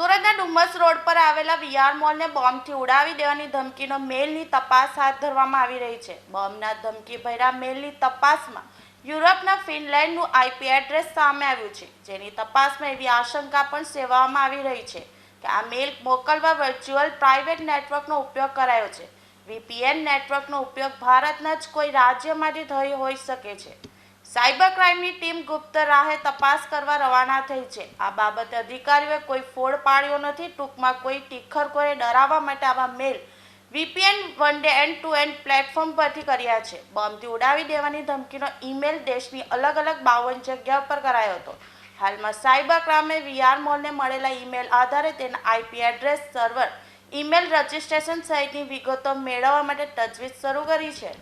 સુરતના ડુમસ રોડ પર આવેલા વીઆર મોલને બોમ્બથી ઉડાવી દેવાની ધમકીનો મેલની તપાસ હાથ ધરવામાં આવી રહી છે. બોમ્બના ધમકી ભર્યા મેલની તપાસમાં યુરોપના ફિનલેન્ડનું આઈપી એડ્રેસ સામે આવ્યું છે. જેની તપાસમાં એવી આશંકા પણ સેવામાં આવી રહી છે કે આ મેલ મોકલવા વર્ચ્યુઅલ પ્રાઇવેટ નેટવર્કનો ઉપયોગ કરાયો છે. વીપીએન નેટવર્કનો ઉપયોગ ભારતના જ કોઈ રાજ્યમાંથી થઈ હોઈ શકે છે. સાયબર ક્રાઇમની ટીમ ગુપ્ત રાહે તપાસ કરવા રવાના થઈ છે. આ બાબતે અધિકારીઓએ કોઈ ફોડ પાડ્યો નથી. ટૂંકમાં કોઈ ટીખરખોરે ડરાવવા માટે આવા mail VPN one day end to end platform પરથી કર્યા છે. બોમ્બથી ઉડાવી દેવાની ધમકીનો ઈમેલ દેશની અલગ અલગ બાવન જગ્યા પર કરાયો હતો. હાલમાં સાયબર ક્રાઇમે વીઆર મોલને મળેલા ઈમેલ આધારે તેના IP address, server, email registration સહિતની વિગતો મેળવવા માટે તજવીજ શરૂ કરી છે.